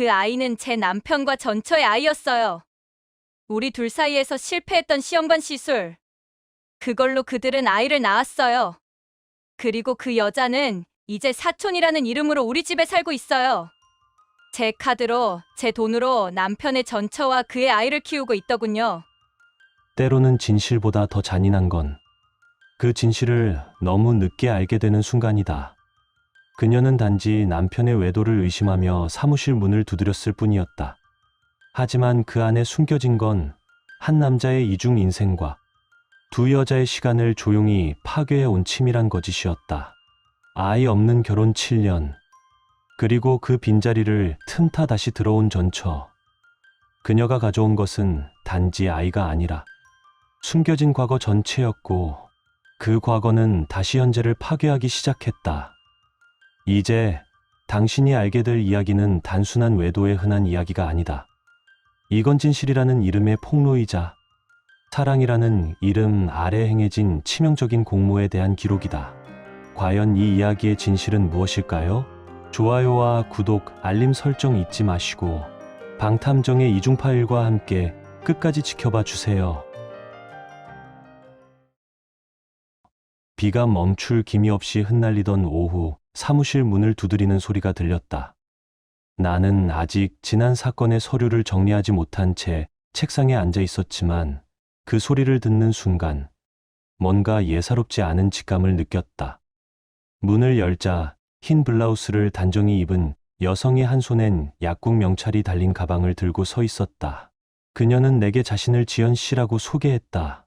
그 아이는 제 남편과 전처의 아이였어요. 우리 둘 사이에서 실패했던 시험관 시술. 그걸로 그들은 아이를 낳았어요. 그리고 그 여자는 이제 사촌이라는 이름으로 우리 집에 살고 있어요. 제 카드로, 제 돈으로 남편의 전처와 그의 아이를 키우고 있더군요. 때로는 진실보다 더 잔인한 건 그 진실을 너무 늦게 알게 되는 순간이다. 그녀는 단지 남편의 외도를 의심하며 사무실 문을 두드렸을 뿐이었다. 하지만 그 안에 숨겨진 건 한 남자의 이중 인생과 두 여자의 시간을 조용히 파괴해 온 치밀한 거짓이었다. 아이 없는 결혼 7년, 그리고 그 빈자리를 틈타 다시 들어온 전처. 그녀가 가져온 것은 단지 아이가 아니라 숨겨진 과거 전체였고 그 과거는 다시 현재를 파괴하기 시작했다. 이제 당신이 알게 될 이야기는 단순한 외도의 흔한 이야기가 아니다. 이건 진실이라는 이름의 폭로이자 사랑이라는 이름 아래 행해진 치명적인 공모에 대한 기록이다. 과연 이 이야기의 진실은 무엇일까요? 좋아요와 구독, 알림 설정 잊지 마시고 방탐정의 이중 파일과 함께 끝까지 지켜봐 주세요. 비가 멈출 기미 없이 흩날리던 오후 사무실 문을 두드리는 소리가 들렸다. 나는 아직 지난 사건의 서류를 정리하지 못한 채 책상에 앉아 있었지만 그 소리를 듣는 순간 뭔가 예사롭지 않은 직감을 느꼈다. 문을 열자 흰 블라우스를 단정히 입은 여성이 한 손엔 약국 명찰이 달린 가방을 들고 서 있었다. 그녀는 내게 자신을 지연 씨라고 소개했다.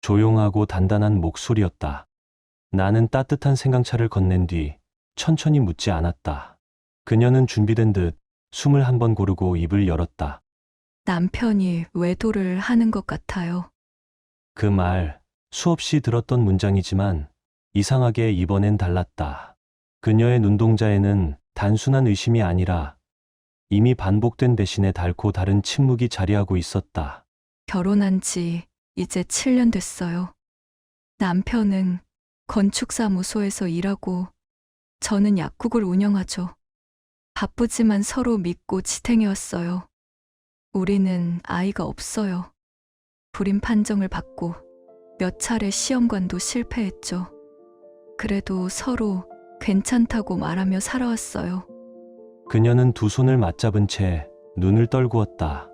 조용하고 단단한 목소리였다. 나는 따뜻한 생강차를 건넨 뒤 천천히 묻지 않았다. 그녀는 준비된 듯 숨을 한 번 고르고 입을 열었다. 남편이 외도를 하는 것 같아요. 그 말 수없이 들었던 문장이지만 이상하게 이번엔 달랐다. 그녀의 눈동자에는 단순한 의심이 아니라 이미 반복된 대신에 달고 다른 침묵이 자리하고 있었다. 결혼한 지 이제 7년 됐어요. 남편은 건축사무소에서 일하고 저는 약국을 운영하죠. 바쁘지만 서로 믿고 지탱해왔어요. 우리는 아이가 없어요. 불임 판정을 받고 몇 차례 시험관도 실패했죠. 그래도 서로 괜찮다고 말하며 살아왔어요. 그녀는 두 손을 맞잡은 채 눈을 떨구었다.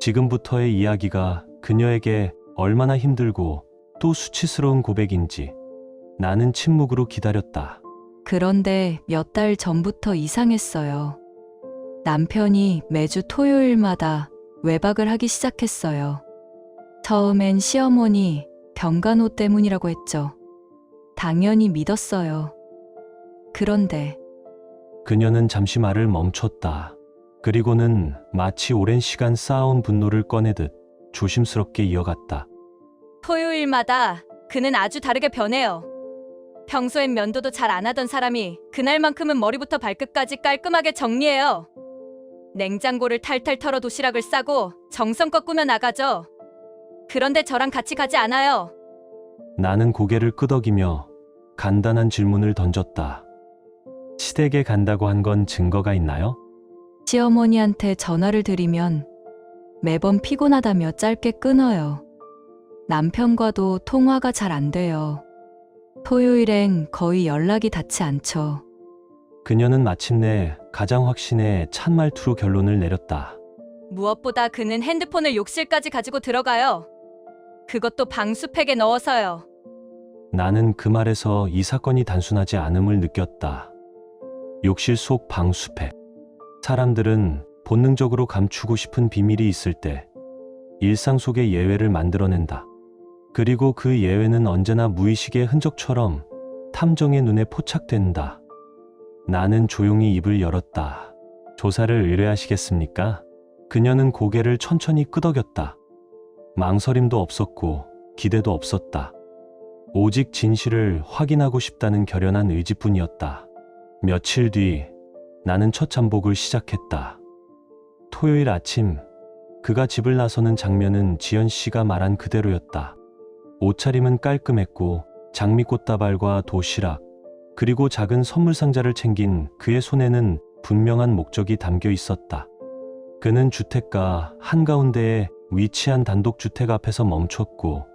지금부터의 이야기가 그녀에게 얼마나 힘들고 또 수치스러운 고백인지 나는 침묵으로 기다렸다. 그런데 몇 달 전부터 이상했어요. 남편이 매주 토요일마다 외박을 하기 시작했어요. 처음엔 시어머니 병간호 때문이라고 했죠. 당연히 믿었어요. 그런데 그녀는 잠시 말을 멈췄다. 그리고는 마치 오랜 시간 쌓아온 분노를 꺼내듯 조심스럽게 이어갔다. 토요일마다 그는 아주 다르게 변해요. 평소엔 면도도 잘 안 하던 사람이 그날만큼은 머리부터 발끝까지 깔끔하게 정리해요. 냉장고를 탈탈 털어 도시락을 싸고 정성껏 꾸며 나가죠. 그런데 저랑 같이 가지 않아요. 나는 고개를 끄덕이며 간단한 질문을 던졌다. 시댁에 간다고 한 건 증거가 있나요? 시어머니한테 전화를 드리면 매번 피곤하다며 짧게 끊어요. 남편과도 통화가 잘 안 돼요. 토요일엔 거의 연락이 닿지 않죠. 그녀는 마침내 가장 확신의 찬말투로 결론을 내렸다. 무엇보다 그는 핸드폰을 욕실까지 가지고 들어가요. 그것도 방수팩에 넣어서요. 나는 그 말에서 이 사건이 단순하지 않음을 느꼈다. 욕실 속 방수팩. 사람들은 본능적으로 감추고 싶은 비밀이 있을 때 일상 속의 예외를 만들어낸다. 그리고 그 예외는 언제나 무의식의 흔적처럼 탐정의 눈에 포착된다. 나는 조용히 입을 열었다. 조사를 의뢰하시겠습니까? 그녀는 고개를 천천히 끄덕였다. 망설임도 없었고 기대도 없었다. 오직 진실을 확인하고 싶다는 결연한 의지뿐이었다. 며칠 뒤 나는 첫 잠복을 시작했다. 토요일 아침 그가 집을 나서는 장면은 지연 씨가 말한 그대로였다. 옷차림은 깔끔했고 장미꽃 다발과 도시락 그리고 작은 선물 상자를 챙긴 그의 손에는 분명한 목적이 담겨 있었다. 그는 주택가 한가운데에 위치한 단독주택 앞에서 멈췄고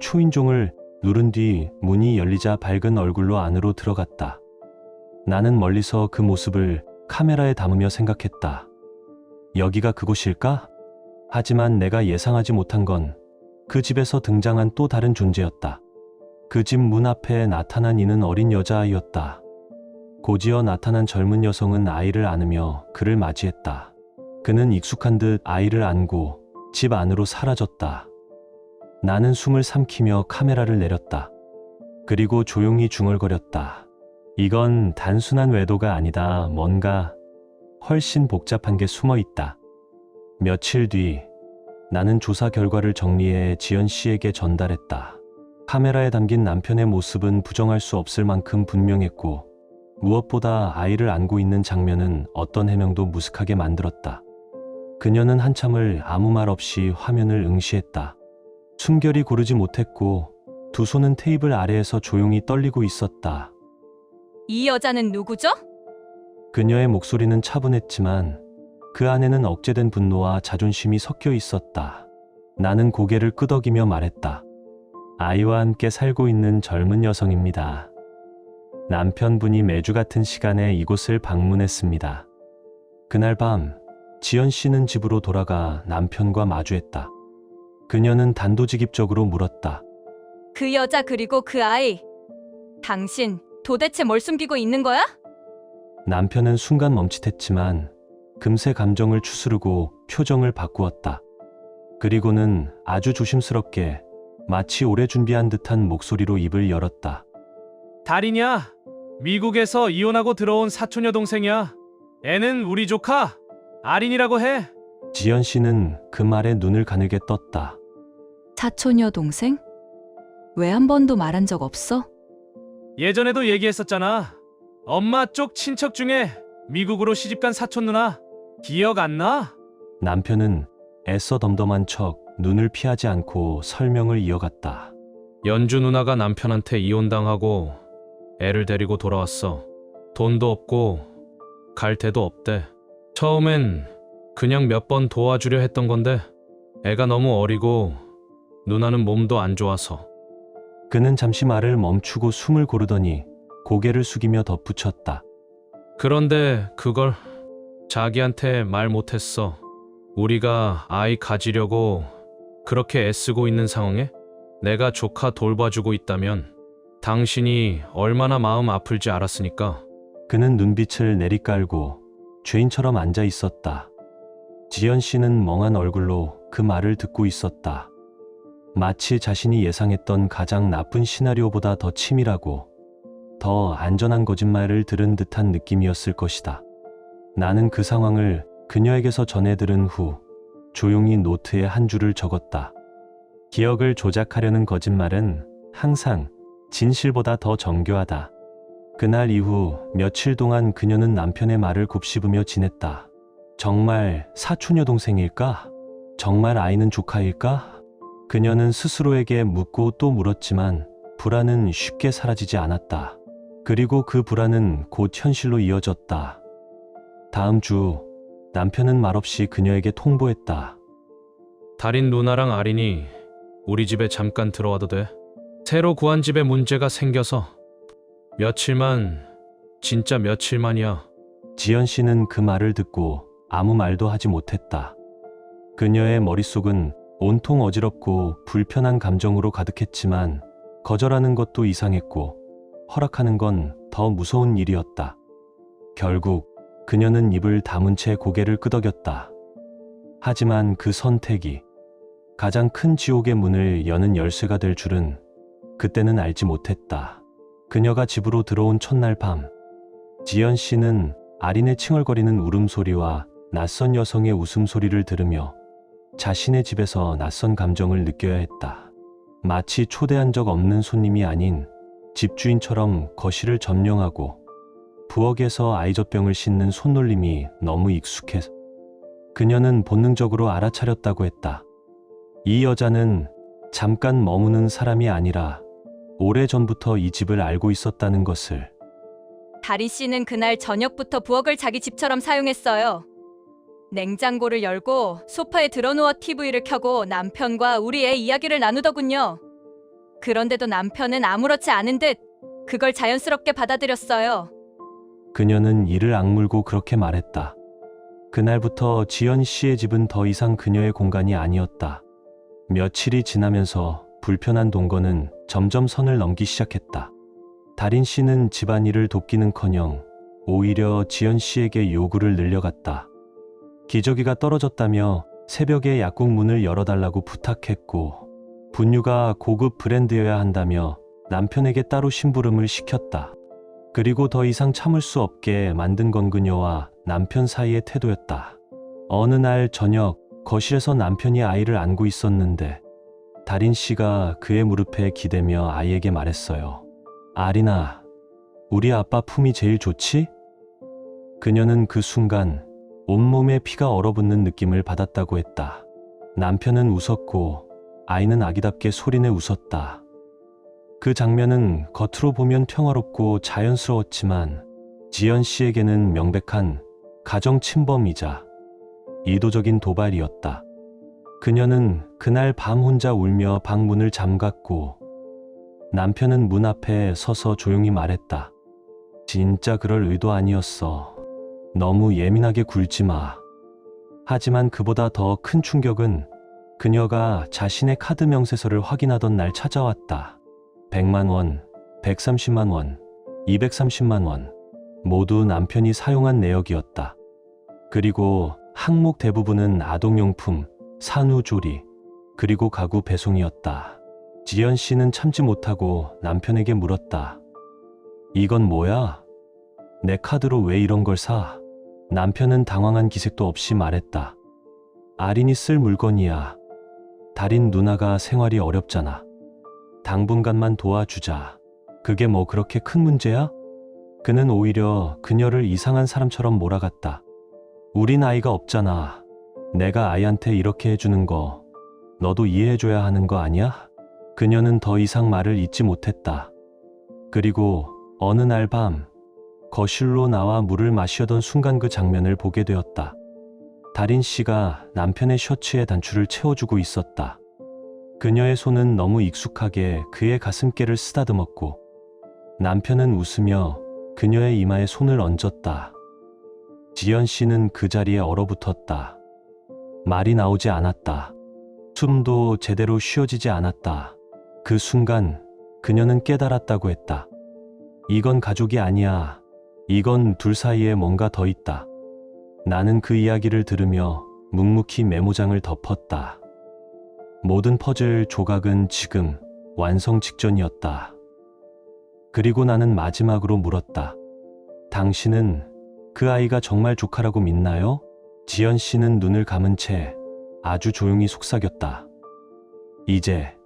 초인종을 누른 뒤 문이 열리자 밝은 얼굴로 안으로 들어갔다. 나는 멀리서 그 모습을 카메라에 담으며 생각했다. 여기가 그곳일까? 하지만 내가 예상하지 못한 건 그 집에서 등장한 또 다른 존재였다. 그 집 문 앞에 나타난 이는 어린 여자아이였다. 고지어 나타난 젊은 여성은 아이를 안으며 그를 맞이했다. 그는 익숙한 듯 아이를 안고 집 안으로 사라졌다. 나는 숨을 삼키며 카메라를 내렸다. 그리고 조용히 중얼거렸다. 이건 단순한 외도가 아니다. 뭔가 훨씬 복잡한 게 숨어 있다. 며칠 뒤 나는 조사 결과를 정리해 지연 씨에게 전달했다. 카메라에 담긴 남편의 모습은 부정할 수 없을 만큼 분명했고 무엇보다 아이를 안고 있는 장면은 어떤 해명도 무색하게 만들었다. 그녀는 한참을 아무 말 없이 화면을 응시했다. 숨결이 고르지 못했고 두 손은 테이블 아래에서 조용히 떨리고 있었다. 이 여자는 누구죠? 그녀의 목소리는 차분했지만 그 안에는 억제된 분노와 자존심이 섞여 있었다. 나는 고개를 끄덕이며 말했다. 아이와 함께 살고 있는 젊은 여성입니다. 남편분이 매주 같은 시간에 이곳을 방문했습니다. 그날 밤, 지연 씨는 집으로 돌아가 남편과 마주했다. 그녀는 단도직입적으로 물었다. 그 여자 그리고 그 아이. 당신 도대체 뭘 숨기고 있는 거야? 남편은 순간 멈칫했지만 금세 감정을 추스르고 표정을 바꾸었다. 그리고는 아주 조심스럽게 마치 오래 준비한 듯한 목소리로 입을 열었다. 달이냐? 미국에서 이혼하고 들어온 사촌 여 동생이야. 애는 우리 조카 아린이라고 해. 지연 씨는 그 말에 눈을 가늘게 떴다. 사촌여 동생? 왜 한 번도 말한 적 없어? 예전에도 얘기했었잖아. 엄마 쪽 친척 중에 미국으로 시집간 사촌 누나 기억 안 나? 남편은 애써 덤덤한 척 눈을 피하지 않고 설명을 이어갔다. 연주 누나가 남편한테 이혼당하고 애를 데리고 돌아왔어. 돈도 없고 갈 데도 없대. 처음엔 그냥 몇 번 도와주려 했던 건데 애가 너무 어리고 누나는 몸도 안 좋아서 그는 잠시 말을 멈추고 숨을 고르더니 고개를 숙이며 덧붙였다. 그런데 그걸 자기한테 말 못했어. 우리가 아이 가지려고 그렇게 애쓰고 있는 상황에 내가 조카 돌봐주고 있다면 당신이 얼마나 마음 아플지 알았으니까. 그는 눈빛을 내리깔고 죄인처럼 앉아 있었다. 지연 씨는 멍한 얼굴로 그 말을 듣고 있었다. 마치 자신이 예상했던 가장 나쁜 시나리오보다 더 치밀하고 더 안전한 거짓말을 들은 듯한 느낌이었을 것이다. 나는 그 상황을 그녀에게서 전해 들은 후 조용히 노트에 한 줄을 적었다. 기억을 조작하려는 거짓말은 항상 진실보다 더 정교하다. 그날 이후 며칠 동안 그녀는 남편의 말을 곱씹으며 지냈다. 정말 사촌 여동생일까? 정말 아이는 조카일까? 그녀는 스스로에게 묻고 또 물었지만 불안은 쉽게 사라지지 않았다. 그리고 그 불안은 곧 현실로 이어졌다. 다음 주 남편은 말없이 그녀에게 통보했다. 달인 누나랑 아린이 우리 집에 잠깐 들어와도 돼. 새로 구한 집에 문제가 생겨서 며칠만 진짜 며칠만이야. 지연 씨는 그 말을 듣고 아무 말도 하지 못했다. 그녀의 머릿속은 온통 어지럽고 불편한 감정으로 가득했지만 거절하는 것도 이상했고 허락하는 건 더 무서운 일이었다. 결국 그녀는 입을 다문 채 고개를 끄덕였다. 하지만 그 선택이 가장 큰 지옥의 문을 여는 열쇠가 될 줄은 그때는 알지 못했다. 그녀가 집으로 들어온 첫날 밤, 지연 씨는 아린의 칭얼거리는 울음소리와 낯선 여성의 웃음소리를 들으며 자신의 집에서 낯선 감정을 느껴야 했다. 마치 초대한 적 없는 손님이 아닌 집주인처럼 거실을 점령하고 부엌에서 아이젖병을 씻는 손놀림이 너무 익숙해서 그녀는 본능적으로 알아차렸다고 했다. 이 여자는 잠깐 머무는 사람이 아니라 오래전부터 이 집을 알고 있었다는 것을 다린 씨는 그날 저녁부터 부엌을 자기 집처럼 사용했어요. 냉장고를 열고 소파에 드러누워 TV를 켜고 남편과 우리 애 이야기를 나누더군요. 그런데도 남편은 아무렇지 않은 듯 그걸 자연스럽게 받아들였어요. 그녀는 이를 악물고 그렇게 말했다. 그날부터 지연 씨의 집은 더 이상 그녀의 공간이 아니었다. 며칠이 지나면서 불편한 동거는 점점 선을 넘기 시작했다. 달인 씨는 집안일을 돕기는커녕 오히려 지연 씨에게 요구를 늘려갔다. 기저귀가 떨어졌다며 새벽에 약국 문을 열어달라고 부탁했고 분유가 고급 브랜드여야 한다며 남편에게 따로 심부름을 시켰다. 그리고 더 이상 참을 수 없게 만든 건 그녀와 남편 사이의 태도였다. 어느 날 저녁 거실에서 남편이 아이를 안고 있었는데 달인 씨가 그의 무릎에 기대며 아이에게 말했어요. 아리나, 우리 아빠 품이 제일 좋지? 그녀는 그 순간 온몸에 피가 얼어붙는 느낌을 받았다고 했다. 남편은 웃었고 아이는 아기답게 소리내 웃었다. 그 장면은 겉으로 보면 평화롭고 자연스러웠지만 지연 씨에게는 명백한 가정 침범이자 의도적인 도발이었다. 그녀는 그날 밤 혼자 울며 방 문을 잠갔고 남편은 문 앞에 서서 조용히 말했다. 진짜 그럴 의도 아니었어. 너무 예민하게 굴지 마. 하지만 그보다 더 큰 충격은 그녀가 자신의 카드 명세서를 확인하던 날 찾아왔다. 100만 원, 130만 원, 230만 원. 모두 남편이 사용한 내역이었다. 그리고 항목 대부분은 아동용품, 산후조리, 그리고 가구 배송이었다. 지연 씨는 참지 못하고 남편에게 물었다. 이건 뭐야? 내 카드로 왜 이런 걸 사? 남편은 당황한 기색도 없이 말했다. 아린이 쓸 물건이야. 달인 누나가 생활이 어렵잖아. 당분간만 도와주자. 그게 뭐 그렇게 큰 문제야? 그는 오히려 그녀를 이상한 사람처럼 몰아갔다. 우린 아이가 없잖아. 내가 아이한테 이렇게 해주는 거, 너도 이해해줘야 하는 거 아니야? 그녀는 더 이상 말을 잇지 못했다. 그리고 어느 날 밤, 거실로 나와 물을 마시던 순간 그 장면을 보게 되었다. 달인 씨가 남편의 셔츠에 단추를 채워주고 있었다. 그녀의 손은 너무 익숙하게 그의 가슴께를 쓰다듬었고, 남편은 웃으며 그녀의 이마에 손을 얹었다. 지연 씨는 그 자리에 얼어붙었다. 말이 나오지 않았다. 숨도 제대로 쉬어지지 않았다. 그 순간 그녀는 깨달았다고 했다. 이건 가족이 아니야. 이건 둘 사이에 뭔가 더 있다. 나는 그 이야기를 들으며 묵묵히 메모장을 덮었다. 모든 퍼즐 조각은 지금 완성 직전이었다. 그리고 나는 마지막으로 물었다. 당신은 그 아이가 정말 조카라고 믿나요? 지연 씨는 눈을 감은 채 아주 조용히 속삭였다. 이제,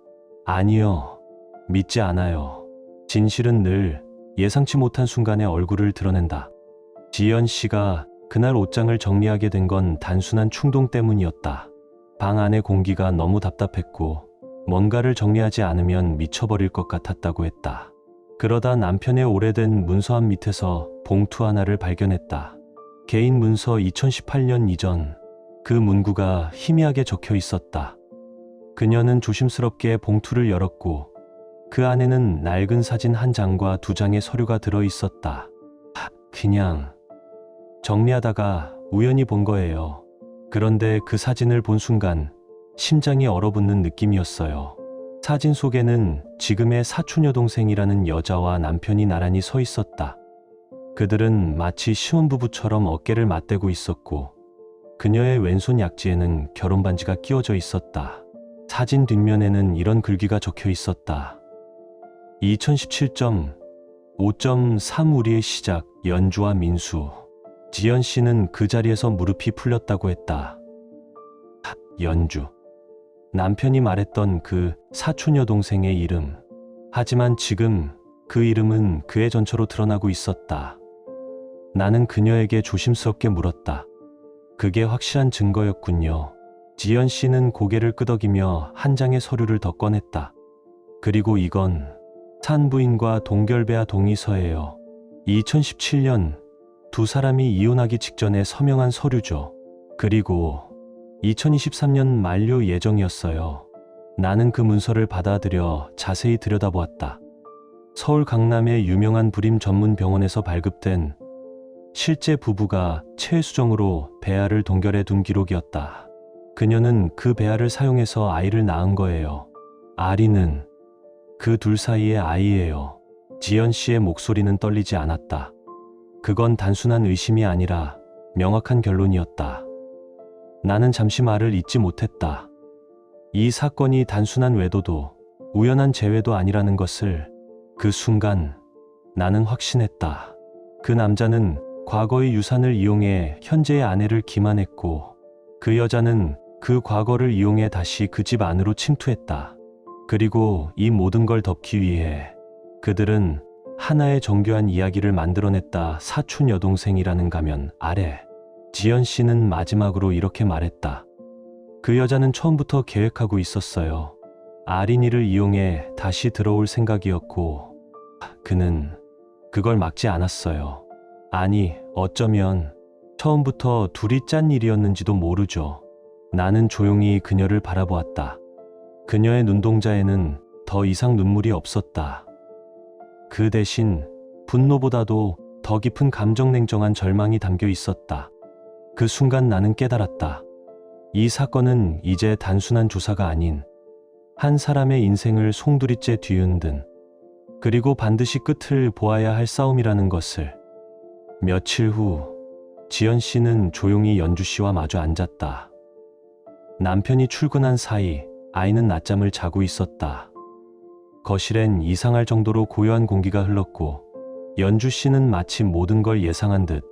아니요. 믿지 않아요. 진실은 늘 예상치 못한 순간에 얼굴을 드러낸다. 지연 씨가 그날 옷장을 정리하게 된 건 단순한 충동 때문이었다. 방 안의 공기가 너무 답답했고 뭔가를 정리하지 않으면 미쳐버릴 것 같았다고 했다. 그러다 남편의 오래된 문서함 밑에서 봉투 하나를 발견했다. 개인 문서 2018년 이전 그 문구가 희미하게 적혀 있었다. 그녀는 조심스럽게 봉투를 열었고 그 안에는 낡은 사진 한 장과 두 장의 서류가 들어 있었다. 하, 그냥 정리하다가 우연히 본 거예요. 그런데 그 사진을 본 순간 심장이 얼어붙는 느낌이었어요. 사진 속에는 지금의 사촌 여동생이라는 여자와 남편이 나란히 서 있었다. 그들은 마치 시혼부부처럼 어깨를 맞대고 있었고 그녀의 왼손 약지에는 결혼 반지가 끼워져 있었다. 사진 뒷면에는 이런 글귀가 적혀 있었다. 2017.5.3 우리의 시작 연주와 민수 지연 씨는 그 자리에서 무릎이 풀렸다고 했다. 하, 연주. 남편이 말했던 그 사촌 여동생의 이름. 하지만 지금 그 이름은 그의 전처로 드러나고 있었다. 나는 그녀에게 조심스럽게 물었다. 그게 확실한 증거였군요. 지연 씨는 고개를 끄덕이며 한 장의 서류를 더 꺼냈다. 그리고 이건 산부인과 동결배아 동의서예요. 2017년 두 사람이 이혼하기 직전에 서명한 서류죠. 그리고 2023년 만료 예정이었어요. 나는 그 문서를 받아들여 자세히 들여다보았다. 서울 강남의 유명한 불임 전문 병원에서 발급된 실제 부부가 체수정으로 배아를 동결해 둔 기록이었다. 그녀는 그 배아를 사용해서 아이를 낳은 거예요. 아리는 그 둘 사이의 아이예요. 지연 씨의 목소리는 떨리지 않았다. 그건 단순한 의심이 아니라 명확한 결론이었다. 나는 잠시 말을 잇지 못했다. 이 사건이 단순한 외도도 우연한 재회도 아니라는 것을 그 순간 나는 확신했다. 그 남자는 과거의 유산을 이용해 현재의 아내를 기만했고 그 여자는 그 과거를 이용해 다시 그 집 안으로 침투했다. 그리고 이 모든 걸 덮기 위해 그들은 하나의 정교한 이야기를 만들어냈다. 사촌 여동생이라는 가면 아래. 지연 씨는 마지막으로 이렇게 말했다. 그 여자는 처음부터 계획하고 있었어요. 아린이를 이용해 다시 들어올 생각이었고, 그는 그걸 막지 않았어요. 아니, 어쩌면 처음부터 둘이 짠 일이었는지도 모르죠. 나는 조용히 그녀를 바라보았다. 그녀의 눈동자에는 더 이상 눈물이 없었다. 그 대신 분노보다도 더 깊은 감정 냉정한 절망이 담겨 있었다. 그 순간 나는 깨달았다. 이 사건은 이제 단순한 조사가 아닌 한 사람의 인생을 송두리째 뒤흔든 그리고 반드시 끝을 보아야 할 싸움이라는 것을 며칠 후 지연 씨는 조용히 연주 씨와 마주 앉았다. 남편이 출근한 사이 아이는 낮잠을 자고 있었다. 거실엔 이상할 정도로 고요한 공기가 흘렀고 연주 씨는 마치 모든 걸 예상한 듯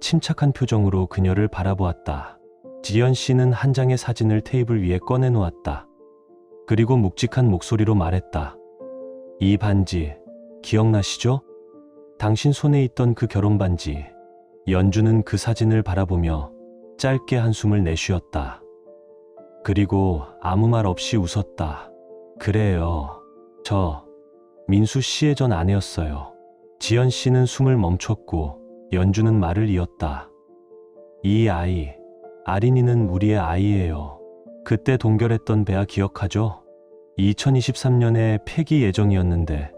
침착한 표정으로 그녀를 바라보았다. 지연 씨는 한 장의 사진을 테이블 위에 꺼내놓았다. 그리고 묵직한 목소리로 말했다. 이 반지 기억나시죠? 당신 손에 있던 그 결혼 반지. 연주는 그 사진을 바라보며 짧게 한숨을 내쉬었다. 그리고 아무 말 없이 웃었다. 그래요. 저 민수 씨의 전 아내였어요. 지연 씨는 숨을 멈췄고 연주는 말을 이었다. 이 아이, 아린이는 우리의 아이예요. 그때 동결했던 배아 기억하죠? 2023년에 폐기 예정이었는데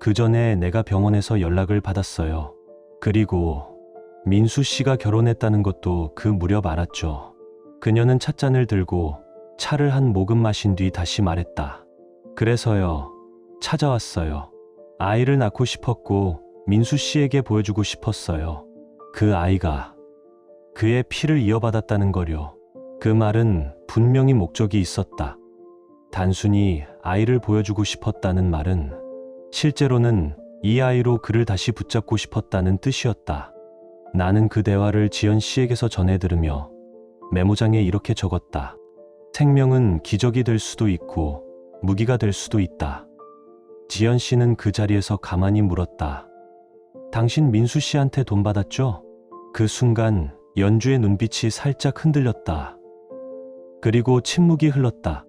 그 전에 내가 병원에서 연락을 받았어요. 그리고 민수 씨가 결혼했다는 것도 그 무렵 알았죠. 그녀는 찻잔을 들고 차를 한 모금 마신 뒤 다시 말했다. 그래서요, 찾아왔어요. 아이를 낳고 싶었고 민수 씨에게 보여주고 싶었어요. 그 아이가 그의 피를 이어받았다는 거요. 그 말은 분명히 목적이 있었다. 단순히 아이를 보여주고 싶었다는 말은 실제로는 이 아이로 그를 다시 붙잡고 싶었다는 뜻이었다. 나는 그 대화를 지연 씨에게서 전해 들으며 메모장에 이렇게 적었다. 생명은 기적이 될 수도 있고 무기가 될 수도 있다. 지연 씨는 그 자리에서 가만히 물었다. 당신 민수 씨한테 돈 받았죠? 그 순간 연주의 눈빛이 살짝 흔들렸다. 그리고 침묵이 흘렀다.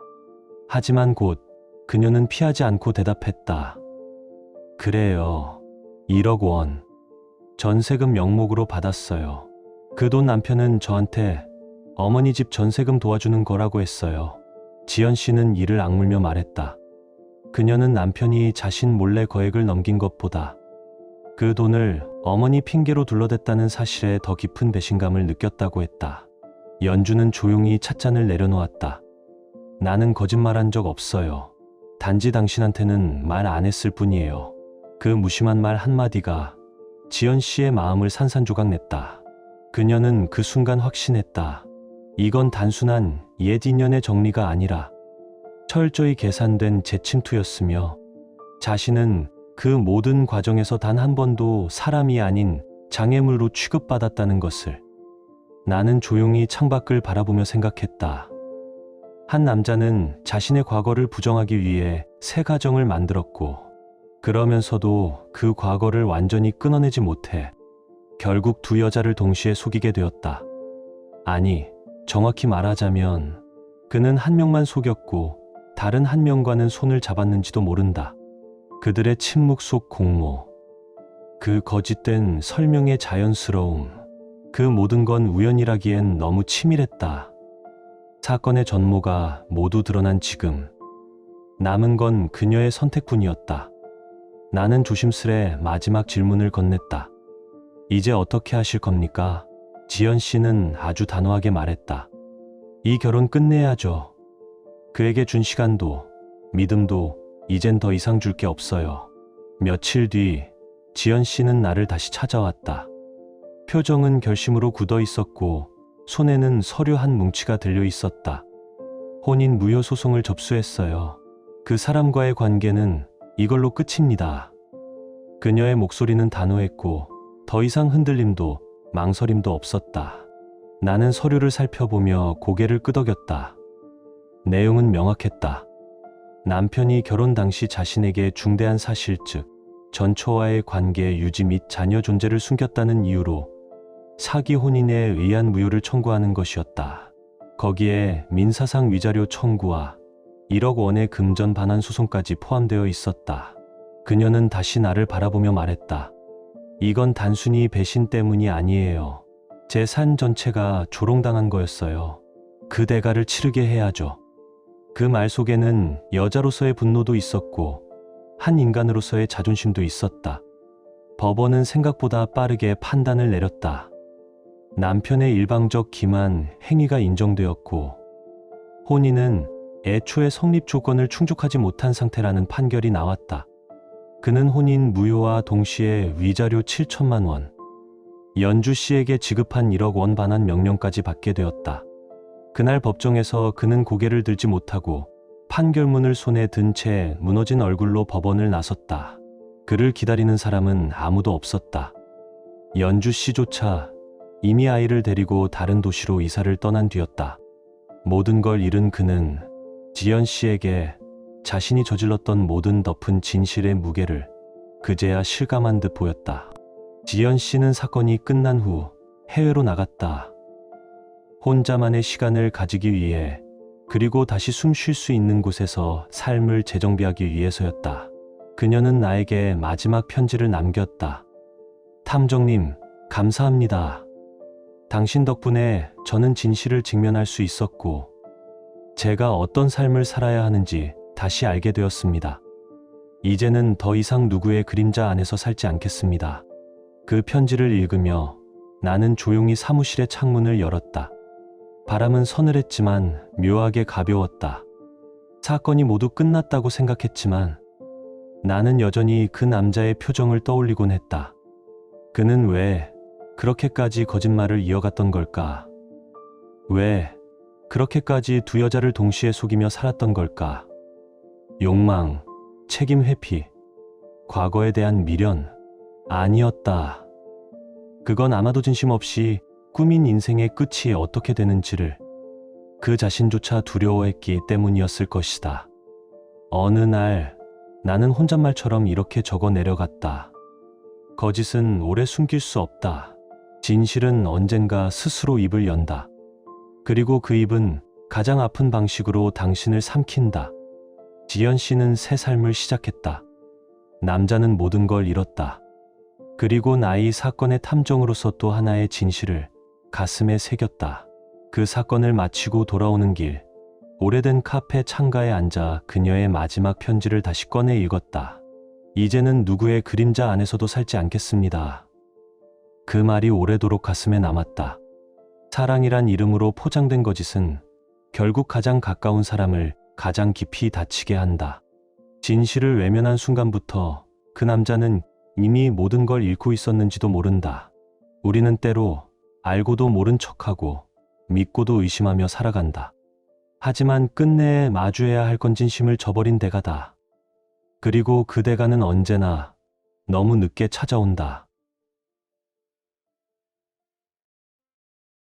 하지만 곧 그녀는 피하지 않고 대답했다. 그래요. 1억 원. 전세금 명목으로 받았어요. 그 돈 남편은 저한테 어머니 집 전세금 도와주는 거라고 했어요. 지연 씨는 이를 악물며 말했다. 그녀는 남편이 자신 몰래 거액을 넘긴 것보다 그 돈을 어머니 핑계로 둘러댔다는 사실에 더 깊은 배신감을 느꼈다고 했다. 연주는 조용히 찻잔을 내려놓았다. 나는 거짓말한 적 없어요. 단지 당신한테는 말 안 했을 뿐이에요. 그 무심한 말 한마디가 지연 씨의 마음을 산산조각 냈다. 그녀는 그 순간 확신했다. 이건 단순한 옛 인연의 정리가 아니라 철저히 계산된 재침투였으며 자신은 그 모든 과정에서 단 한 번도 사람이 아닌 장애물로 취급받았다는 것을 나는 조용히 창밖을 바라보며 생각했다. 한 남자는 자신의 과거를 부정하기 위해 새 가정을 만들었고 그러면서도 그 과거를 완전히 끊어내지 못해 결국 두 여자를 동시에 속이게 되었다. 아니, 정확히 말하자면 그는 한 명만 속였고 다른 한 명과는 손을 잡았는지도 모른다. 그들의 침묵 속 공모. 그 거짓된 설명의 자연스러움, 그 모든 건 우연이라기엔 너무 치밀했다. 사건의 전모가 모두 드러난 지금, 남은 건 그녀의 선택뿐이었다. 나는 조심스레 마지막 질문을 건넸다. 이제 어떻게 하실 겁니까? 지연 씨는 아주 단호하게 말했다. 이 결혼 끝내야죠. 그에게 준 시간도, 믿음도 이젠 더 이상 줄 게 없어요. 며칠 뒤, 지연 씨는 나를 다시 찾아왔다. 표정은 결심으로 굳어 있었고, 손에는 서류 한 뭉치가 들려 있었다. 혼인 무효 소송을 접수했어요. 그 사람과의 관계는 이걸로 끝입니다. 그녀의 목소리는 단호했고, 더 이상 흔들림도 망설임도 없었다. 나는 서류를 살펴보며 고개를 끄덕였다. 내용은 명확했다. 남편이 결혼 당시 자신에게 중대한 사실 즉 전초와의 관계 유지 및 자녀 존재를 숨겼다는 이유로 사기 혼인에 의한 무효를 청구하는 것이었다. 거기에 민사상 위자료 청구와 1억 원의 금전 반환 소송까지 포함되어 있었다. 그녀는 다시 나를 바라보며 말했다. 이건 단순히 배신 때문이 아니에요. 제 산 전체가 조롱당한 거였어요. 그 대가를 치르게 해야죠. 그 말 속에는 여자로서의 분노도 있었고, 한 인간으로서의 자존심도 있었다. 법원은 생각보다 빠르게 판단을 내렸다. 남편의 일방적 기만 행위가 인정되었고, 혼인은 애초에 성립 조건을 충족하지 못한 상태라는 판결이 나왔다. 그는 혼인 무효와 동시에 위자료 7천만 원, 연주 씨에게 지급한 1억 원 반환 명령까지 받게 되었다. 그날 법정에서 그는 고개를 들지 못하고 판결문을 손에 든 채 무너진 얼굴로 법원을 나섰다. 그를 기다리는 사람은 아무도 없었다. 연주 씨조차 이미 아이를 데리고 다른 도시로 이사를 떠난 뒤였다. 모든 걸 잃은 그는 지연 씨에게 자신이 저질렀던 모든 덮은 진실의 무게를 그제야 실감한 듯 보였다. 지연 씨는 사건이 끝난 후 해외로 나갔다. 혼자만의 시간을 가지기 위해 그리고 다시 숨 쉴 수 있는 곳에서 삶을 재정비하기 위해서였다. 그녀는 나에게 마지막 편지를 남겼다. 탐정님, 감사합니다. 당신 덕분에 저는 진실을 직면할 수 있었고, 제가 어떤 삶을 살아야 하는지 다시 알게 되었습니다. 이제는 더 이상 누구의 그림자 안에서 살지 않겠습니다. 그 편지를 읽으며 나는 조용히 사무실의 창문을 열었다. 바람은 서늘했지만 묘하게 가벼웠다. 사건이 모두 끝났다고 생각했지만 나는 여전히 그 남자의 표정을 떠올리곤 했다. 그는 왜 그렇게까지 거짓말을 이어갔던 걸까? 왜 그렇게까지 두 여자를 동시에 속이며 살았던 걸까? 욕망, 책임 회피, 과거에 대한 미련, 아니었다. 그건 아마도 진심 없이 꾸민 인생의 끝이 어떻게 되는지를 그 자신조차 두려워했기 때문이었을 것이다. 어느 날 나는 혼잣말처럼 이렇게 적어 내려갔다. 거짓은 오래 숨길 수 없다. 진실은 언젠가 스스로 입을 연다. 그리고 그 입은 가장 아픈 방식으로 당신을 삼킨다. 지연 씨는 새 삶을 시작했다. 남자는 모든 걸 잃었다. 그리고 나이 사건의 탐정으로서 또 하나의 진실을 가슴에 새겼다. 그 사건을 마치고 돌아오는 길, 오래된 카페 창가에 앉아 그녀의 마지막 편지를 다시 꺼내 읽었다. 이제는 누구의 그림자 안에서도 살지 않겠습니다. 그 말이 오래도록 가슴에 남았다. 사랑이란 이름으로 포장된 거짓은 결국 가장 가까운 사람을 가장 깊이 다치게 한다. 진실을 외면한 순간부터 그 남자는 이미 모든 걸 잃고 있었는지도 모른다. 우리는 때로 알고도 모른 척하고 믿고도 의심하며 살아간다. 하지만 끝내 마주해야 할 건 진심을 저버린 대가다. 그리고 그 대가는 언제나 너무 늦게 찾아온다.